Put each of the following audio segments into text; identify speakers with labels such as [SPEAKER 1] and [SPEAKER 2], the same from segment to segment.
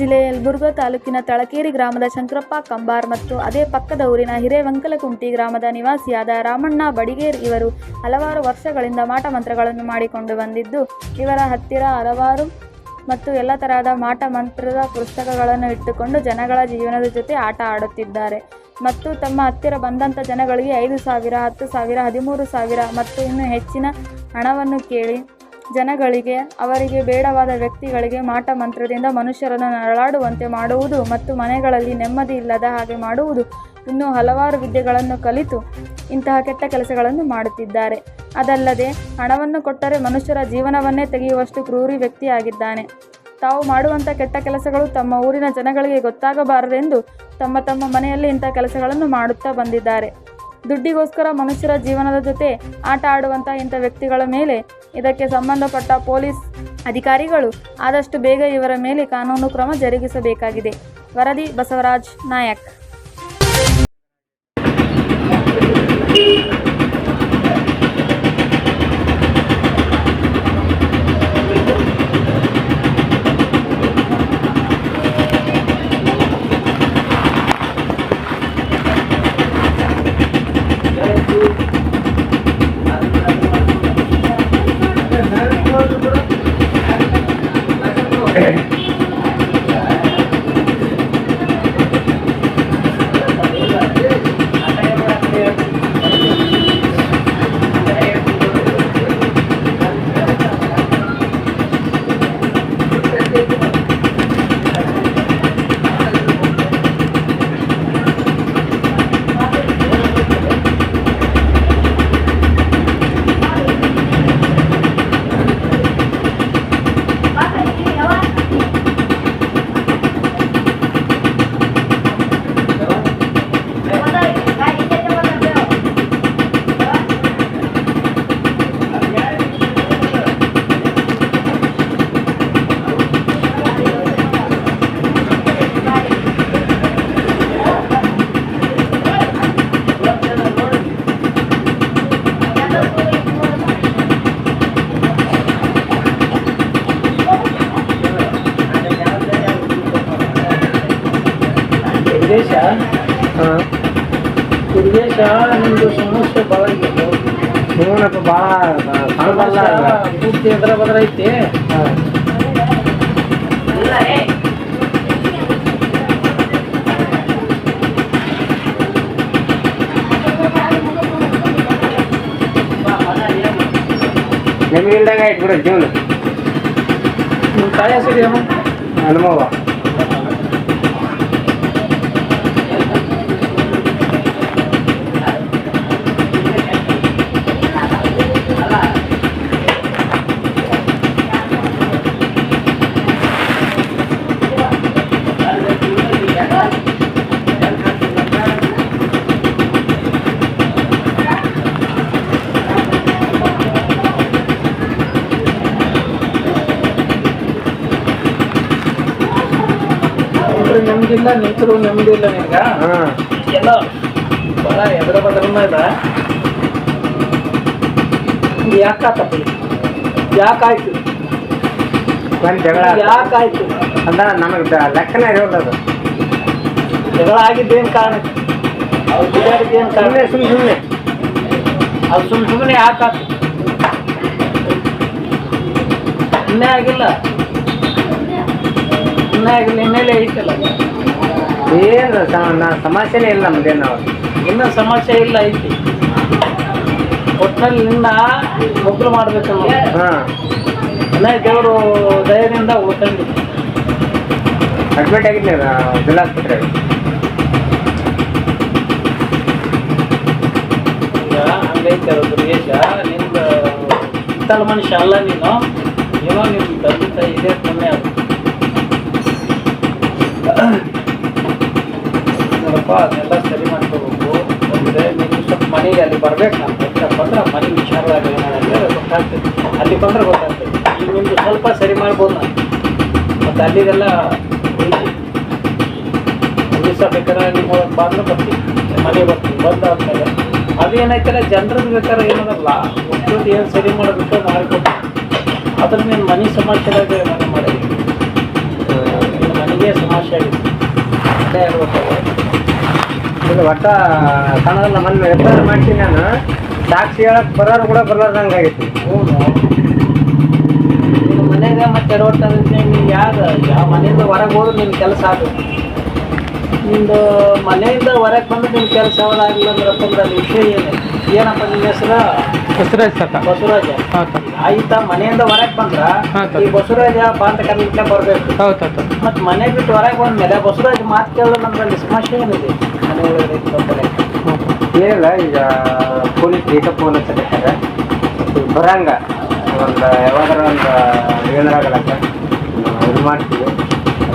[SPEAKER 1] ಜಿಲ್ಲೆಯ ಯಲಬುರ್ಗಾ ತಾಲೂಕಿನ ತಳಕೇರಿ ಗ್ರಾಮದ ಶಂಕರಪ್ಪ ಕಂಬಾರ್ ಮತ್ತು ಅದೇ ಪಕ್ಕದ ಊರಿನ ಹಿರೇವಂಕಲಕುಂಟಿ ಗ್ರಾಮದ ನಿವಾಸಿಯಾದ ರಾಮಣ್ಣ ಬಡಿಗೇರ್ ಇವರು ಹಲವಾರು ವರ್ಷಗಳಿಂದ ಮಾಟ ಮಂತ್ರಗಳನ್ನು ಮಾಡಿಕೊಂಡು ಬಂದಿದ್ದು, ಇವರ ಹತ್ತಿರ ಹಲವಾರು ಮತ್ತು ಎಲ್ಲ ತರಹದ ಮಾಟ ಮಂತ್ರದ ಪುಸ್ತಕಗಳನ್ನು ಇಟ್ಟುಕೊಂಡು ಜನಗಳ ಜೀವನದ ಜೊತೆ ಆಟ ಆಡುತ್ತಿದ್ದಾರೆ. ಮತ್ತು ತಮ್ಮ ಹತ್ತಿರ ಬಂದಂಥ ಜನಗಳಿಗೆ ಐದು ಸಾವಿರ, ಹತ್ತು ಸಾವಿರ, ಹದಿಮೂರು ಸಾವಿರ ಮತ್ತು ಇನ್ನೂ ಹೆಚ್ಚಿನ ಹಣವನ್ನು ಕೇಳಿ ಜನಗಳಿಗೆ, ಅವರಿಗೆ ಬೇಡವಾದ ವ್ಯಕ್ತಿಗಳಿಗೆ ಮಾಟ ಮಂತ್ರದಿಂದ ಮನುಷ್ಯರನ್ನು ನರಳಾಡುವಂತೆ ಮಾಡುವುದು ಮತ್ತು ಮನೆಗಳಲ್ಲಿ ನೆಮ್ಮದಿ ಇಲ್ಲದ ಹಾಗೆ ಮಾಡುವುದು ಇನ್ನೂ ಹಲವಾರು ವಿದ್ಯೆಗಳನ್ನು ಕಲಿತು ಇಂತಹ ಕೆಟ್ಟ ಕೆಲಸಗಳನ್ನು ಮಾಡುತ್ತಿದ್ದಾರೆ. ಅದಲ್ಲದೆ, ಹಣವನ್ನು ಕೊಟ್ಟರೆ ಮನುಷ್ಯರ ಜೀವನವನ್ನೇ ತೆಗೆಯುವಷ್ಟು ಕ್ರೂರಿ ವ್ಯಕ್ತಿಯಾಗಿದ್ದಾನೆ. ತಾವು ಮಾಡುವಂಥ ಕೆಟ್ಟ ಕೆಲಸಗಳು ತಮ್ಮ ಊರಿನ ಜನಗಳಿಗೆ ಗೊತ್ತಾಗಬಾರದೆಂದು ತಮ್ಮ ತಮ್ಮ ಮನೆಯಲ್ಲಿ ಇಂಥ ಕೆಲಸಗಳನ್ನು ಮಾಡುತ್ತಾ ಬಂದಿದ್ದಾರೆ. ದುಡ್ಡಿಗೋಸ್ಕರ ಮನುಷ್ಯರ ಜೀವನದ ಜೊತೆ ಆಟ ಆಡುವಂಥ ಇಂಥ ವ್ಯಕ್ತಿಗಳ ಮೇಲೆ ಇದಕ್ಕೆ ಸಂಬಂಧಪಟ್ಟ ಪೊಲೀಸ್ ಅಧಿಕಾರಿಗಳು ಆದಷ್ಟು ಬೇಗ ಇವರ ಮೇಲೆ ಕಾನೂನು ಕ್ರಮ ಜರುಗಿಸಬೇಕಾಗಿದೆ. ವರದಿ ಬಸವರಾಜ್ ನಾಯಕ್.
[SPEAKER 2] ಹಾಂ
[SPEAKER 3] ವಿದೇಶ ನಿಮ್ದು ಸಮಸ್ಯೆ ಭಾಳ ಇದೆ
[SPEAKER 2] ಹ್ಞೂನಪ್ಪ ಭಾಳ
[SPEAKER 3] ಪೂರ್ತಿ ಎದ್ರ ಬದ್ರ ಐತಿ
[SPEAKER 2] ಹಾಂ ನಿಮಗಿಲ್ದಂಗೆ ಆಯ್ತು ಬಿಡು ಜೀವನ.
[SPEAKER 3] ನಿಮ್ಮ ತಾಯಿ ಹೆಸರು ಏನು?
[SPEAKER 2] ಅನುಭವ.
[SPEAKER 3] ನೆಮ್ಮದಿಲ್ಲ ನಿಂತರು ನೆಮ್ಮದಿ ಇಲ್ಲ ನಿನ್ಗ?
[SPEAKER 2] ಹಾಂ.
[SPEAKER 3] ಎಲ್ಲ ಬಹಳ ಎದ್ರ ಬದ್ರನ ಇದೆ ಯಾಕಾತಪ್ಪ ಯಾಕಾಯ್ತು
[SPEAKER 2] ಒಂದು ಜಗಳ
[SPEAKER 3] ಯಾಕಾಯ್ತು
[SPEAKER 2] ಅಂದ ನಮಗೆ ಲೆಕ್ಕನೇ ಇರೋಲ್ಲ ಅದು.
[SPEAKER 3] ಜಗಳ ಆಗಿದ್ದೇನು ಕಾರಣ? ಅವ್ರು ಬಿಡಾಡಿದ್ದೇನು ಕಾರಣ?
[SPEAKER 2] ಸುಮ್ಮನೆ ಸುಮ್ಮನೆ ಸುಮ್ಮನೆ
[SPEAKER 3] ಅದು ಸುಮ್ಮನೆ ಸುಮ್ಮನೆ ಯಾಕಾತು ಇನ್ನೇ ಆಗಿಲ್ಲ. ಇನ್ನೇ ಆಗಿಲ್ಲ ಇನ್ನೇಲೆ ಐತಲ್ಲ?
[SPEAKER 2] ಏನು ಸಮಸ್ಯೆನೇ ಇಲ್ಲ ನಮ್ದೇನು
[SPEAKER 3] ಇನ್ನೂ ಸಮಸ್ಯೆ ಇಲ್ಲ ಐತಿ. ಒಟ್ಟಿನಲ್ಲಿ ನಿನ್ನ ಮೊಗ್ಲು ಮಾಡ್ಬೇಕಲ್ಲ
[SPEAKER 2] ಹಾಂ.
[SPEAKER 3] ದೇವರು ದಯದಿಂದ ಉಳ್ಕೊಂಡು
[SPEAKER 2] ಅಡ್ಮಿಟ್ ಆಗಿದ್ದೆ ಜಿಲ್ಲಾ ಆಸ್ಪತ್ರೆಗೆ
[SPEAKER 3] ಈಗ ಹಂಗೈತೆ ದೇಶ ನಿಂದ ಇತ್ತಲ ಮನುಷ್ಯ ಅಲ್ಲ ನೀನು. ಏನೋ ನಿಮ್ಮ ತಂದೆ ತಾಯಿ ಇದೆ ಕಮ್ಮಿ ಅದು. ಅದನ್ನೆಲ್ಲ ಸರಿ ಮಾಡ್ಕೋಬೇಕು. ಅಂದರೆ ನೀವು ಸ್ವಲ್ಪ ಮನೆಗೆ ಅಲ್ಲಿ ಬರ್ಬೇಕು ನಾನು ಹತ್ರ ಬಂದ್ರೆ ಮನೆ ವಿಚಾರದಾಗ ಏನಾದ್ರೆ ಗೊತ್ತಾಗ್ತದೆ. ಅಲ್ಲಿ ಬಂದ್ರೆ ಗೊತ್ತಾಗ್ತದೆ. ಈಗ ನಿಮ್ದು ಸ್ವಲ್ಪ ಸರಿ ಮಾಡ್ಬೋದು ನಾನು. ಮತ್ತು ಅಲ್ಲಿಗೆಲ್ಲ ದಿವಸ ಬೇಕಾದ್ರೆ ನಿಮ್ಮ ಬಂದ್ರೆ ಬರ್ತೀನಿ ಮನೆ ಬರ್ತೀನಿ ಬಂದಾದ್ಮೇಲೆ ಅದೇನಾಯ್ತಲ್ಲ, ಜನರದ್ದು ಬೇಕಾದ್ರೆ ಏನದಲ್ಲ ಒಟ್ಟು ಏನು ಸರಿ ಮಾಡಬೇಕು ಮಾಡಿಕೊಟ್ಟು ಅದ್ರ ನೀನು ಮನೆ ಸಮಾಚಾರದಾಗ ಮನೆ ಮಾಡಿ ಮನೆಗೆ ಸಮಸ್ಯೆ ಆಗಿದೆ. ಅದೇ ಹೇಳ್ಬೇಕು.
[SPEAKER 2] ಇದು ಒಟ್ಟ ಕಣದಲ್ಲ ಮೊನ್ನೆ ರೆಫರ್ ಮಾಡ್ತೀನಿ ನಾನು. ಸಾಕ್ಷಿ ಹೇಳಕ್ ಬರೋರು ಕೂಡ ಬರಲಾರ್ದಂಗೆ ಆಗೈತಿ
[SPEAKER 3] ನೀನು ಮನೆಗೆ ಮತ್ತೆ ಎಡವಟ್ಟಂದ್ರೆ ನೀನು ಯಾರು ಯಾವ ಮನೆಯಿಂದ ಹೊರಗೆ ಹೋದ್ರೆ ನಿಮ್ಮ ಕೆಲಸ ಆಗಬೇಕು ನಿಮ್ಮದು ಮನೆಯಿಂದ ಹೊರಗೆ ಬಂದ್ರೆ ನಿಮ್ಮ ಕೆಲಸ ಯಾವ್ದಾಗಿಲ್ಲ ಅಂದ್ರಪ್ಪ ಅಂದ್ರೆ ವಿಷಯ ಏನು? ಏನಪ್ಪ ನಿಮ್ಮ ಹೆಸರು?
[SPEAKER 4] ಬಸವರಾಜ್ ಸಕ
[SPEAKER 3] ಬಸವರಾಜ?
[SPEAKER 4] ಹಾಂ ತಾತ.
[SPEAKER 3] ಆಯ್ತಾ ಮನೆಯಿಂದ ಹೊರಗೆ ಬಂದ್ರ
[SPEAKER 4] ಹಾ, ಸರ್.
[SPEAKER 3] ಈ ಬಸವರಾಜ ಬಾಂತ ಕರೀಲಿಕ್ಕೆ ಬರ್ಬೇಕು.
[SPEAKER 4] ಹೌದು ತಾತ.
[SPEAKER 3] ಮತ್ತೆ ಮನೆ ಬಿಟ್ಟು ಹೊರಗೆ ಬಂದ್ಮೇಲೆ ಬಸವರಾಜ್ ಮಾತು ಕೇಳಿದ್ರೆ ನಮ್ಮಲ್ಲಿ ಸಮಸ್ಯೆ ಏನಿದೆ? ಮನೆ ಒಳಗಡೆ ಇಟ್ಕೊಂಡ್ರೆ.
[SPEAKER 2] ಏನಿಲ್ಲ ಈಗ ಪೊಲೀಸ್ ಈಗ ಫೋನ್ ಹಚ್ಚಲಿದ್ದಾರೆ ಬರಂಗ. ಒಂದು ಯಾವಾಗಾರ ಒಂದು ಏನಾಗಲಕ್ಕ ಇದು ಮಾಡ್ತೀವಿ.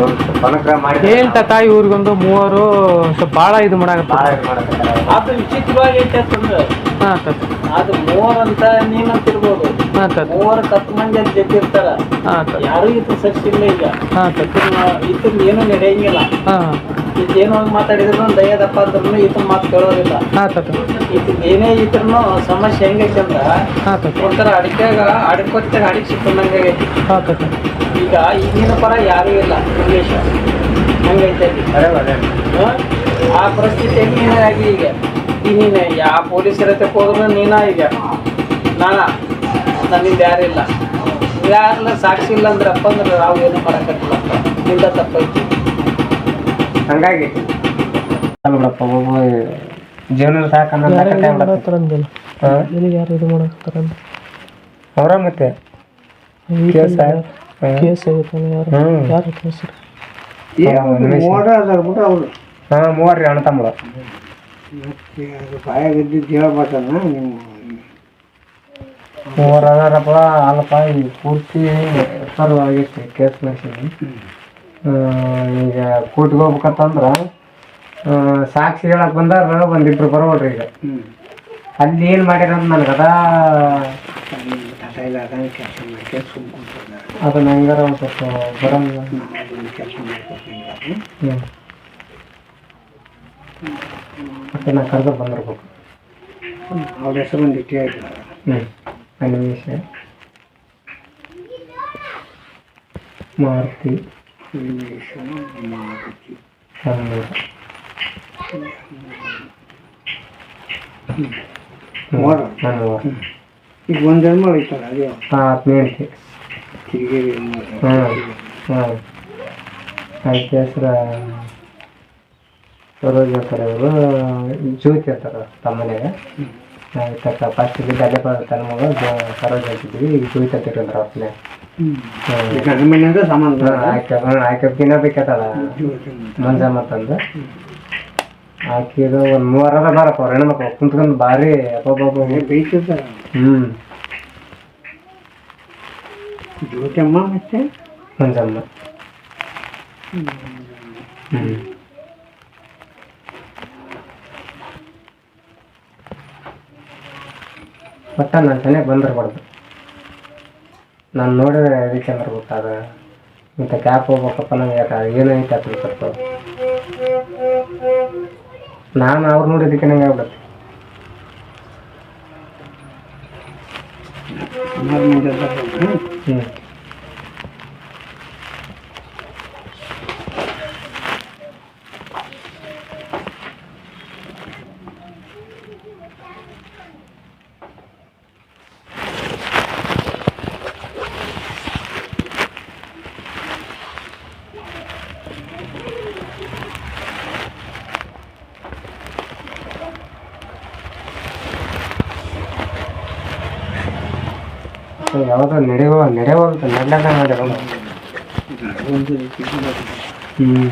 [SPEAKER 2] ಒಂದು ಸ್ವಲ್ಪ ಅನುಗ್ರಹ ಮಾಡಿ.
[SPEAKER 4] ಏನ್ ತಾತ ಇವ್ರಿಗೊಂದು ಮೂವರು ಸ್ವಲ್ಪ ಭಾಳ ಇದು
[SPEAKER 2] ಭಾಳ ಇದು ಮಾಡಕ್ಕೆ
[SPEAKER 3] ಅದು ವಿಚಿತ್ರವಾಗಿ ಐತೆ ಅಂತಂದ್ರೆ
[SPEAKER 4] ಹಾಂ ತಾತ
[SPEAKER 3] ಅದು ಮೂವರ್ ಅಂತ ನೀನಂತಿರ್ಬೋದು
[SPEAKER 4] ಹಾಂ ತಾತ
[SPEAKER 3] ಮೂವರ್ ಕತ್ತು ಮಂದಿ ಅಂತ ಜೊತೆ ಇರ್ತಾರ
[SPEAKER 4] ಹಾಂ ತಾತ
[SPEAKER 3] ಯಾರು ಇದ್ರ ಸಕ್ಸಿಲ್ಲ ಈಗ.
[SPEAKER 4] ಹಾಂ ತಾತ
[SPEAKER 3] ಇದ್ರ ಏನು ನಡೆಯಂಗಿಲ್ಲ.
[SPEAKER 4] ಹಾಂ.
[SPEAKER 3] ಇದೇನು ಹೋಗಿ ಮಾತಾಡಿದ್ರು ದಯದಪ್ಪ ಅಂದ್ರೂ ಈತನ ಮಾತು ಕೇಳೋದಿಲ್ಲ.
[SPEAKER 4] ಹಾಂ ತಾತ
[SPEAKER 3] ಈತ ಏನೇ ಇದ್ರೂ ಸಮಸ್ಯೆ ಹೆಂಗೈತೆ ಅಂದ್ರ
[SPEAKER 4] ಹಾಂ ತಾತ
[SPEAKER 3] ಒಂಥರ ಅಡಿಕೆಗ ಅಡಿಕೊತ್ತಾಗ ಅಡಿಗೆ ಸಿಕ್ಕಂದಂಗೆ ಆಗೈತಿ.
[SPEAKER 4] ಹಾಂ ತಾತ
[SPEAKER 3] ಈಗ ಈಗಿನ ಪರ ಯಾರು ಇಲ್ಲ ಇಂಗ್ಲೀಷ್ ಹಂಗೈತೆ.
[SPEAKER 2] ಅದೇ?
[SPEAKER 3] ಆ ಪರಿಸ್ಥಿತಿ ನೀನೇ ಆಗಿ ಈಗ? ನೀನು ಯಾವ ಪೊಲೀಸರ ಹೋದ್ರು ನೀನ ಈಗ? ನಾನ? ನನ್ನಿಂದ ಯಾರಿಲ್ಲ ಯಾರಲ್ಲ ಸಾಕ್ಷಿ ಇಲ್ಲ ಅಂದ್ರೆ ಅಪ್ಪ ಅಂದ್ರೆ ನಾವು ಏನು ಮಾಡೋಕ್ಕಾಗಿಲ್ಲ. ನಿಂದ ತಪ್ಪೈತಿ.
[SPEAKER 2] ಹಂಗಾಗಿ. ಅಲ್ಲ ಬಿಡಪ್ಪ ಒಬ್ಬ ಜೀವನ ಸಾಕನ್ನ
[SPEAKER 4] ಯಾರು ಇದು ಮಾಡತ್ತಾರಂತ
[SPEAKER 2] ಅವರ ಮತ್ತೆ? ಕೇಸ್
[SPEAKER 4] ಕೇಸ್ ಆಗೈತಲ್ಲ ಯಾರು?
[SPEAKER 2] ಹ್ಮ್.
[SPEAKER 4] ಯಾರು ಕೇಸ್?
[SPEAKER 2] ಹಾ ಮೂವರ್ರಿ ಅಣ್ಣ ತಮ್ಮಳು ನಿಮ್ಮ ಅದಾರಪ್ಪ ಅಲ್ಲಪ್ಪ ಈ ಪೂರ್ತಿ ಆಗೈತಿ ಕೇಸ್ ಮೆಷಿನ್ ಈಗ ಕೋರ್ಟ್ಗೆ ಹೋಗ್ಬೇಕಂತಂದ್ರ ಸಾಕ್ಷಿ ಹೇಳಕ್ ಬಂದಾರ ಒಂದಿಬ್ರು ಬರೋಡ್ರಿ ಈಗ. ಅಲ್ಲಿ ಏನು ಮಾಡ್ಯಾರ ಅಂತ ನನಗೆ ಅದಾ? ಅದನ್ನ ಹೆಂಗಾರ ಒಂದು ಸ್ವಲ್ಪ ಬರಂಗ ಹ್ಞೂ ಮತ್ತೆ ನಾ ಕರೆದು ಬಂದಿರ್ಬೇಕು.
[SPEAKER 3] ಅವ್ರ ಹೆಸರು ಒಂದು ಇಟ್ಟೇ
[SPEAKER 2] ಹ್ಞೂ ಅನ್ವೇಷ ಮಾರುತಿ. ಹನ್ನೂರು ಮಾರುತಿ
[SPEAKER 3] ಈಗ ಒಂದು ಜನ್ಮ ಐತಲ್ಲ ಅದೇ
[SPEAKER 2] ಹಾಂ ಹ್ಞೂ ಆಯ್ತು ಹೆಸ್ರು ಸರೋಜ್ ಅಂತಾರೆ ಅವರು ಜ್ಯೋತಿ ಅಂತಾರೆ ತಮ್ಮನೆಗೆ ಆಯ್ತಕ್ಕ ಫಸ್ಟ್ ಇದ್ದಿದ್ದು ಅಲ್ಲೇ ತನ್ನ ಮಗ ಸರೋಜ್ ಅಂತಿದ್ವಿ ಈಗ ಜ್ಯೋತಿ ಅಂತ ಇಟ್ಕೊಂಡ್ರೆ ಅವ್ರನ್ನೇ.
[SPEAKER 3] ಗಂಡ ಮನೆಯಿಂದ ಸಂಬಂಧ
[SPEAKER 2] ಆಕೆ ಹ್ಞೂ ಮಂಜಮ್ಮ ತಂದು. ಆಕಿದು ಒಂದು ಮೂವರದ ಬಾರಪ್ಪ ಅವ್ರು ಹೆಣ್ಮಕ್ಳು ಕುಂತ್ಕೊಂಡು ಭಾರಿ
[SPEAKER 3] ಬೈತಿರ್ತಾರ
[SPEAKER 2] ಹ್ಞೂ
[SPEAKER 3] ಜ್ಯೋತಿಯಮ್ಮ ಮತ್ತೆ?
[SPEAKER 2] ಮಂಜಮ್ಮ. ಹ್ಞೂ ಒಟ್ಟ ನನ್ನ ಚೆನ್ನಾಗಿ ಬಂದಿರಬಾರ್ದು ನಾನು ನೋಡಿದ್ರೆ ಅದಕ್ಕೆ ಅಂದ್ರೆ ಗೊತ್ತಾಗ ಇಂಥ ಕ್ಯಾಪ್ ಹೋಗ್ಬೇಕಪ್ಪ ನಂಗೆ ಯಾಕೆ ಏನೈತೆ ಅಂತ ಸ್ವಲ್ಪ ನಾನು ಅವ್ರು ನೋಡಿದ್ದಕ್ಕೆ ನಂಗೆ ಆಗ್ಬಿಡುತ್ತೆ. ಹ್ಞೂ ಯಾವಾಗ ನಡೆಯುವ ನಡೆಯುವಂತ ನಡ್ಲಾಕ ಮಾಡ್ಯಾರ ಹ್ಞೂ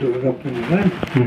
[SPEAKER 3] ದುರ್ಗಪ್ಪನಿಗೆ
[SPEAKER 2] ಹ್ಞೂ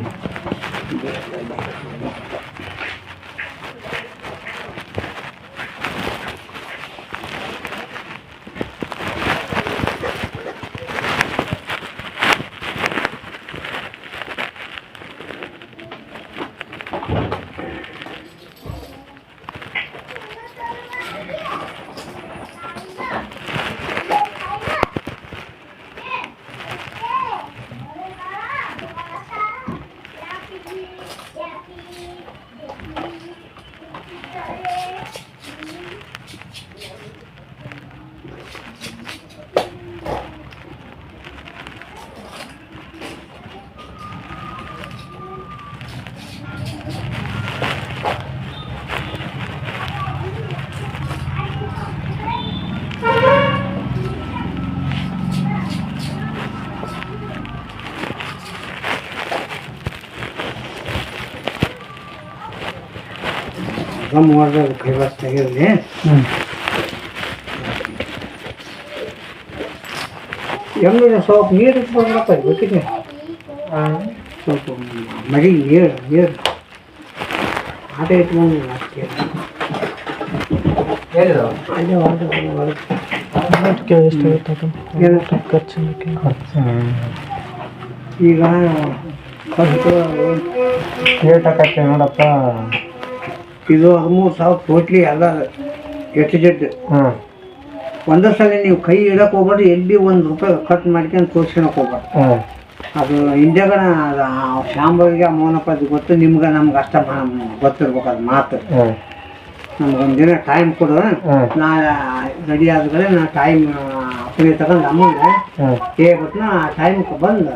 [SPEAKER 5] ಈಗ ಮೂವರ್ದು ಕೈವಾಸ ತೆಗಿರಲಿ ಹೆಂಗಿದೆ ಸ್ವಲ್ಪ ನೀರು ಇಟ್ಕೊಂಡ್ರಪ್ಪ ಗೊತ್ತಿಗೆ ಸ್ವಲ್ಪ ಮರಿ ನೀರು ನೀರು. ಆಟ ಇಟ್ಕೊಂಡು ಅಷ್ಟೇ ಅಲ್ಲೇ ಹೊರಗೆ?
[SPEAKER 4] ಖರ್ಚು.
[SPEAKER 5] ಈಗ ಫಸ್ಟ್
[SPEAKER 2] ಕೇಟಕತ್ತೆ ನೋಡಪ್ಪ.
[SPEAKER 5] ಇದು ಹದಿಮೂರು ಸಾವಿರ ಟೋಟ್ಲಿ ಎಲ್ಲ ಎಷ್ಟು ಜಡ್ಡು
[SPEAKER 2] ಹ್ಮ್
[SPEAKER 5] ಒಂದೇ ಸಲ ನೀವು ಕೈ ಇಡಕ್ಕೆ ಹೋಗ್ಬೇಡ್ರಿ ಎಲ್ಲಿ ಒಂದು ರೂಪಾಯಿ ಕಟ್ ಮಾಡ್ಕೊಂಡು ತೋರ್ಸ್ಕೊಳಕ್ ಹೋಗ್ಬಾರ್ದು
[SPEAKER 2] ಹ್ಮ್.
[SPEAKER 5] ಅದು ಹಿಂದೆಗಣ ಶಾಂಬರಿಗೆ ಮೌನಪ್ಪ ಅದು ಗೊತ್ತು ನಿಮ್ಗೆ ನಮ್ಗೆ ಅಷ್ಟ ಗೊತ್ತಿರ್ಬೇಕು ಅದು ಮಾತು.
[SPEAKER 2] ಹ್ಮ್.
[SPEAKER 5] ನಮ್ಗೆ ಒಂದಿನ ಟೈಮ್ ಕೊಡು. ನಾ ರೆಡಿ ಆದ್ಮೇಲೆ ನಾ ಟೈಮ್ ಫ್ರೀ ತಗೊಂಡು ಅಮ್ಮಂಗೆ ಹೇಳ್ಬಿಟ್ಟು ನಾ ಟೈಮ್ಗೆ ಬಂದು.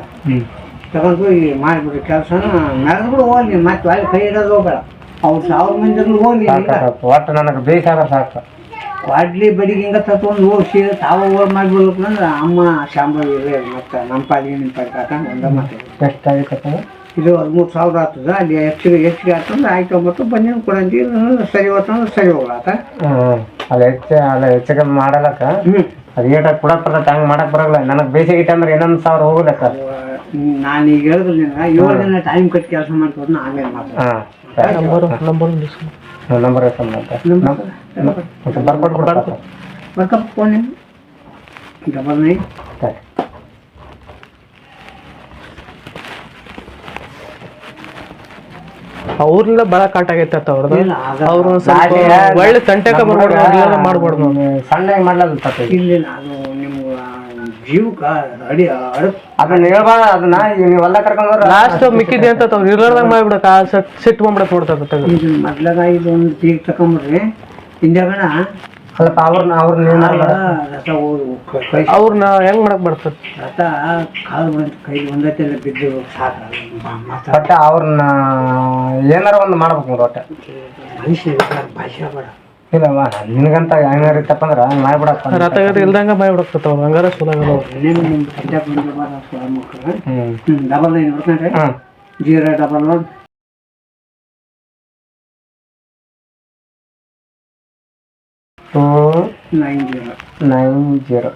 [SPEAKER 5] ತಗೊಂಡು ಮಾಡಿಬಿಡ್ರಿ ಕೆಲಸನ. ಮೆರೆದ್ಬಿಡು ಹೋಗಿ ಮತ್ತೆ ಅಲ್ಲಿ ಕೈ ಇಡೋದು ಹೋಗ್ಬೇಡ. ಅವ್ರು ಸಾವಿರ ಮಂದಿ
[SPEAKER 2] ಹೋಗ್ಲಿ ಒಟ್ಟು ನನಗೆ ಬೇಸಾರ ಸಾಕು.
[SPEAKER 5] ವಾಡ್ಲಿ ಬಡಿಗೆ ಹಿಂಗ ತಗೊಂಡು ಹೋಗಿ ತಾವು ಹೋಗಿ ಮಾಡ್ಬಿಡ್ಬೇಕು ಅಂದ್ರೆ ಅಮ್ಮ ಶಾಂಬಾವಿ ಮತ್ತು ನಮ್ಮ ಪಾಲಿಗೆ ನಿಮ್ಮ ಪಾಲಿಗೆ ಹಾಕೊಂಡು ಒಂದ ಮತ್ತೆ
[SPEAKER 2] ಎಷ್ಟಾಗಿತ್ತಪ್ಪ?
[SPEAKER 5] ಇದು ಹದಿಮೂರು ಸಾವಿರ ಆಗ್ತದೆ ಅಲ್ಲಿ ಹೆಚ್ಚಿಗೆ ಹೆಚ್ಚಿಗೆ ಆಗ್ತಂದ್ರೆ ಆಯ್ತು ಒಂಬತ್ತು ಬಂದಿನ ಕೊಡಂತೀವಿ ಸರಿ ಹೋತಂದ್ರೆ ಸರಿ ಹೋಗ್ಲಾತ
[SPEAKER 2] ಅಲ್ಲಿ ಹೆಚ್ಚು ಅಲ್ಲ ಹೆಚ್ಚಿಗೆ ಮಾಡಲಕ್ಕ.
[SPEAKER 5] ಹ್ಞೂ
[SPEAKER 2] ಅದು ಏಟಾಗ ಕೊಡಕ್ ಬರ್ತೈತೆ ಹಂಗೆ ಮಾಡಕ್ಕೆ ಬರಲ್ಲ. ನನಗೆ ಬೇಸಿಗೆ ಅಂದ್ರೆ ಇನ್ನೊಂದು ಸಾವಿರ ಹೋಗ್ಲಕ್ಕ
[SPEAKER 5] ನಾನು ಈಗ ಹೇಳಿದ್ರೆ ನಿನಗೆ ಏಳು ದಿನ ಟೈಮ್ ಕಟ್ಟಿ ಕೆಲಸ ಮಾಡ್ಕೊಂಡು ಆಮೇಲೆ ಮಾತ್ರ
[SPEAKER 2] ಹಾಂ.
[SPEAKER 4] ನಂಬರ್ ನಂಬರ್
[SPEAKER 2] ನಂಬರ್ ಮತ್ತೆ ಬರ್ಕೊಟ್ಟು ಬಿಡ್ತಾರೆ
[SPEAKER 5] ಬರ್ಕಪ್ಪ ಫೋನ್ ಡಬಲ್ ನೈನ್
[SPEAKER 4] ಅವ್ರನ್ನ ಭಾಳ ಕಾಟ ಆಗೈತೆ ಅವ್ರದ್ದು
[SPEAKER 5] ಅದು-
[SPEAKER 4] ಅವ್ರು ಸ್ವಲ್ಪ ಒಳ್ಳೆ ಸಂಟೆ ಅವ್ರಿಗೆಲ್ಲ ಮಾಡ್ಬಾರ್ದು ಸಣ್ಣ
[SPEAKER 2] ಸಣ್ಣಗೆ ಮಾಡಲ್ಲ ಅದು
[SPEAKER 5] ಇಲ್ಲಿ ನಾನು ನಿಮ್ಗೆ ಜೀವಕ್ಕೆ ಅಡಿ ಅಡಪ್
[SPEAKER 2] ಅದನ್ನ ಹೇಳ್ಬಾರ ಅದನ್ನ ಈಗ ನೀವೆಲ್ಲ
[SPEAKER 4] ಲಾಸ್ಟ್ ಮಿಕ್ಕಿದೆ ಅಂತ ಅವ್ರು ಇರ್ಲಾರ್ದಾಗ ಮಾಡ್ಬಿಡಕ ಸಿಟ್ಟು ಬಂದ್ಬಿಡಕ್ ನೋಡ್ತಾರೆ
[SPEAKER 5] ಇದು ಮೊದ್ಲಾಗ
[SPEAKER 2] ಅಲ್ಲಪ್ಪ ಅವ್ರನ್ನ ಅವ್ರನ್ನ
[SPEAKER 5] ಕೈ
[SPEAKER 4] ಅವ್ರನ್ನ ಹೆಂಗ್ ಮಾಡಕ್ ಬರ್ತದೆ?
[SPEAKER 5] ರಥ ಕಾಲು ಬಂದು ಕೈ ಬಿದ್ದು ಸಾಕು.
[SPEAKER 2] ಒಟ್ಟ ಅವ್ರನ್ನ ಏನಾರ ಒಂದು ಮಾಡ್ಬೇಕು ನೋಡು ಒಟ್ಟ.
[SPEAKER 5] ಮನುಷ್ಯ ಭಾಷೆ ಬೇಡ.
[SPEAKER 2] ಇಲ್ಲಮ್ಮ ನಿನಗಂತ ಹೆಂಗಾರ ಇತ್ತಪ್ಪ ಅಂದ್ರೆ ಮಾಡ್ಬಿಡಪ್ಪ
[SPEAKER 4] ರಥ ಗೀತ ಇಲ್ದಂಗ ಮಾಡ್ಬಿಡಕತ್ತ ಅವ್ರು ಹಂಗಾರ
[SPEAKER 2] ಹ್ಞೂ
[SPEAKER 5] double nine zero double one
[SPEAKER 2] two
[SPEAKER 5] nine zero
[SPEAKER 2] nine zero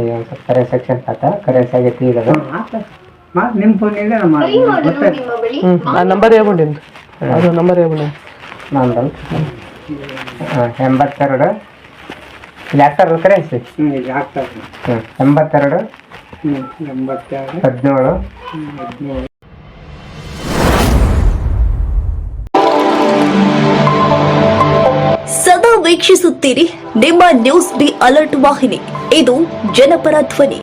[SPEAKER 2] ಈಗ ಸ್ವಲ್ಪ ಕರೆನ್ಸ್ ಸೆಕ್ಷನ್ ಆತ. ಕರೆನ್ಸ್ ಆಗೈತಿ ಈಗ ಅದು
[SPEAKER 5] ನಿಮ್ಮ ಫೋನಿಗೆ ಮಾಡಿ ಗೊತ್ತಾಯ್ತು
[SPEAKER 4] ನಂಬರ್ ಹೇಳ್ಬಿಡಿ ಅದು ನಂಬರ್ ಹೇಳ್ಬಿಡಿ.
[SPEAKER 2] ನಾನು ಹಾಂ ಎಂಬತ್ತೆರಡು. ಇಲ್ಲಿ ಆಗ್ತಾರಲ್ಲ ಕರೆನ್ಸಿ ಹ್ಞೂ ಎಂಬತ್ತೆರಡು.
[SPEAKER 5] ಹ್ಞೂ ಎಂಬತ್ತೆರಡು.
[SPEAKER 2] ಹದಿನೇಳು.
[SPEAKER 5] ಹದಿನೇಳು.
[SPEAKER 6] ಸದಾ ವೀಕ್ಷಿಸುತ್ತೀರಿ ನಿಮ್ಮ ನ್ಯೂಸ್ ಬಿ ಅಲರ್ಟ್ ವಾಹಿನಿ. ಇದು ಜನಪರ ಧ್ವನಿ.